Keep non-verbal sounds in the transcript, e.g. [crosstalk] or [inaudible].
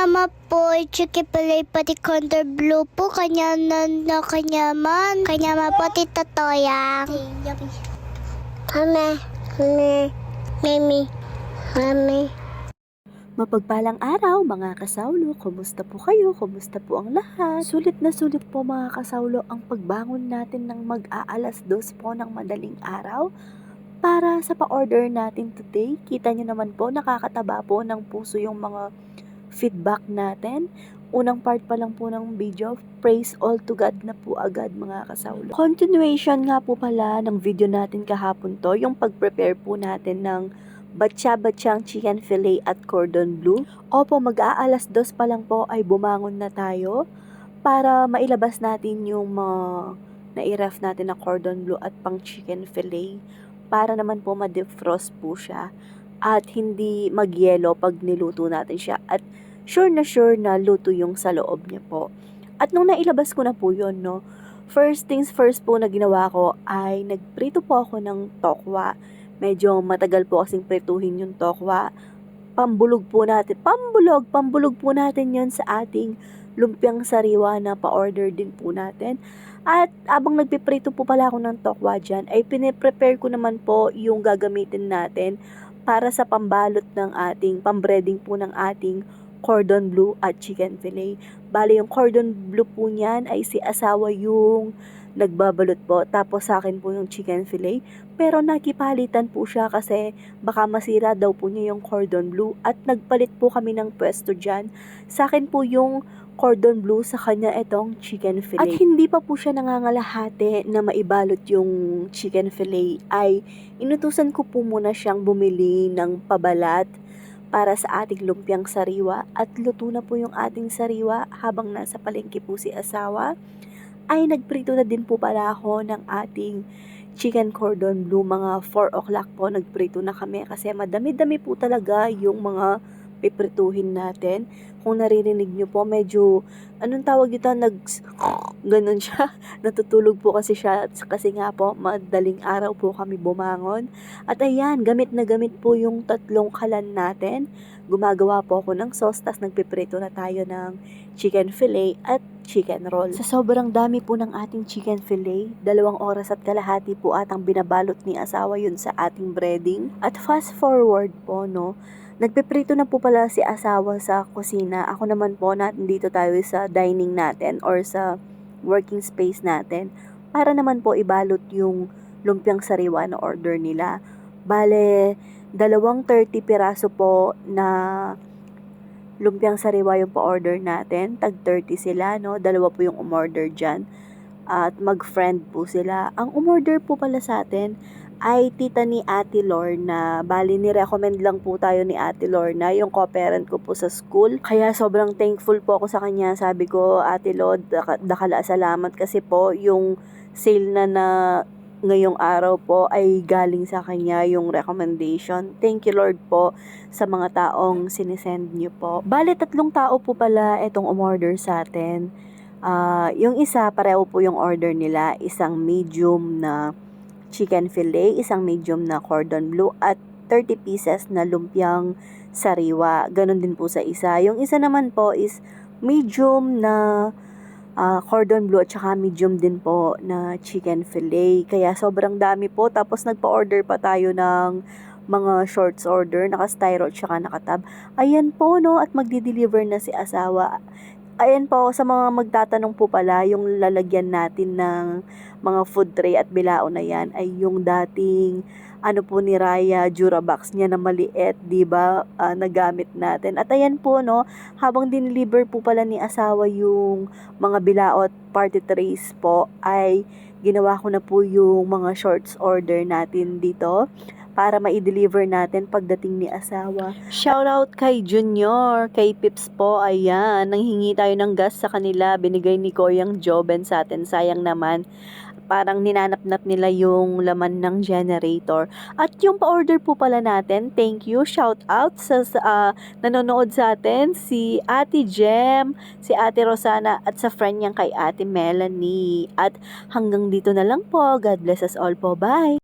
naman po, chicken fillet pati counter blue po. Kanya na na kanya man. Kanya man pati tatoyang. Mami, mami, mami, mami. Mapagpalang araw mga kasawlo, kumusta po kayo? Kumusta po ang lahat? Sulit na sulit po mga kasawlo ang pagbangon natin ng mag-aalas dos po ng madaling araw para sa pa-order natin today. Kita nyo naman po, nakakataba po ng puso yung mga feedback natin. Unang part pa lang po ng video, praise all to God na po agad mga kasawlo. Continuation nga po pala ng video natin kahapon to, yung pag-prepare po natin ng batsa-batsang chicken fillet at cordon bleu. Opo, mag-aalas dos pa lang po ay bumangon na tayo para mailabas natin yung mga na-ref natin na cordon bleu at pang chicken fillet para naman po ma-defrost po siya at hindi magyelo pag niluto natin siya at sure na sure na luto yung sa loob niya po. At nung nailabas ko na po yun, no, first things first po na ginawa ko ay nagprito po ako ng tokwa medyo matagal po kasing prituhin yung tokwa. Pambulog po natin, pambulog, pambulog po natin yon sa ating lumpiang sariwa na pa-order din po natin. At abang nagpiprito po pala ako ng tokwa dyan, ay piniprepare ko naman po yung gagamitin natin para sa pambalot ng ating, pambreading po ng ating cordon bleu at chicken fillet. Bali, yung cordon bleu po niyan ay si asawa yung nagbabalot po. Tapos sa akin po yung chicken fillet. Pero nakipalitan po siya kasi baka masira daw po niya yung cordon bleu. At nagpalit po kami ng pwesto dyan. Sa akin po yung cordon bleu sa kanya itong chicken fillet. At hindi pa po siya nangangalahati na maibalot yung chicken fillet ay inutusan ko po muna siyang bumili ng pabalat para sa ating lumpiang sariwa at luto na po yung ating sariwa habang nasa palengke po si asawa ay nagprito na din po pala ako ng ating chicken cordon bleu. Mga 4 o'clock po nagprito na kami kasi madami-dami po talaga yung mga piprituhin natin. Kung naririnig nyo po, medyo, anong tawag ito, nag, [laughs] ganun siya. [laughs] Natutulog po kasi siya kasi nga po, madaling araw po kami bumangon. At ayan, gamit na gamit po yung tatlong kalan natin. Gumagawa po ako ng sauce, tas nagpiprito na tayo ng chicken fillet at chicken roll. Sa sobrang dami po ng ating chicken fillet, dalawang oras at kalahati po atang binabalot ni asawa yun sa ating breading. At fast forward po, no, Nagpiprito na po pala si asawa sa kusina. Ako naman po, natin dito tayo sa dining natin or sa working space natin para naman po ibalot yung lumpiang sariwa na order nila. Bale, dalawang 30 piraso po na lumpiang sariwa yung pa-order natin. Tag 30 sila, no? Dalawa po yung umorder dyan. At mag-friend po sila. Ang umorder po pala sa atin ay tita ni Ate Lorna. Bali, ni-recommend lang po tayo ni Ate Lorna, yung co-parent ko po sa school. Kaya sobrang thankful po ako sa kanya. Sabi ko, Ate Lord, daka- dakala salamat kasi po yung sale na na ngayong araw po ay galing sa kanya yung recommendation. Thank you Lord po sa mga taong sinisend niyo po. Bali, tatlong tao po pala itong umorder sa atin. Ah, yung isa, pareho po yung order nila. Isang medium na chicken fillet, isang medium na cordon bleu at 30 pieces na lumpiang sariwa. Ganon din po sa isa. Yung isa naman po is medium na ah, cordon bleu at saka medium din po na chicken fillet. Kaya sobrang dami po. Tapos nagpa-order pa tayo ng mga shorts order, naka-styro at saka nakatab. Ayan po no, at magdi-deliver na si asawa. Ayan po, sa mga magtatanong po pala, yung lalagyan natin ng mga food tray at bilao na yan ay yung dating ano po ni Raya Durabox niya na maliit, 'di ba? ah, nagamit natin. At ayan po no, habang dineliver po pala ni asawa yung mga bilao at party trays po ay ginawa ko na po yung mga shorts order natin dito para ma-deliver natin pagdating ni asawa. Shoutout kay Junior, kay Pips po, ayan, nanghingi tayo ng gas sa kanila, binigay ni Koyang Joben sa atin, sayang naman. Parang ninanap-nap nila yung laman ng generator. At yung pa-order po pala natin, thank you, shout out sa, ah, nanonood sa atin, si Ate Jem, si Ate Rosana, at sa friend niyang kay Ate Melanie. At hanggang dito na lang po, God bless us all po, bye!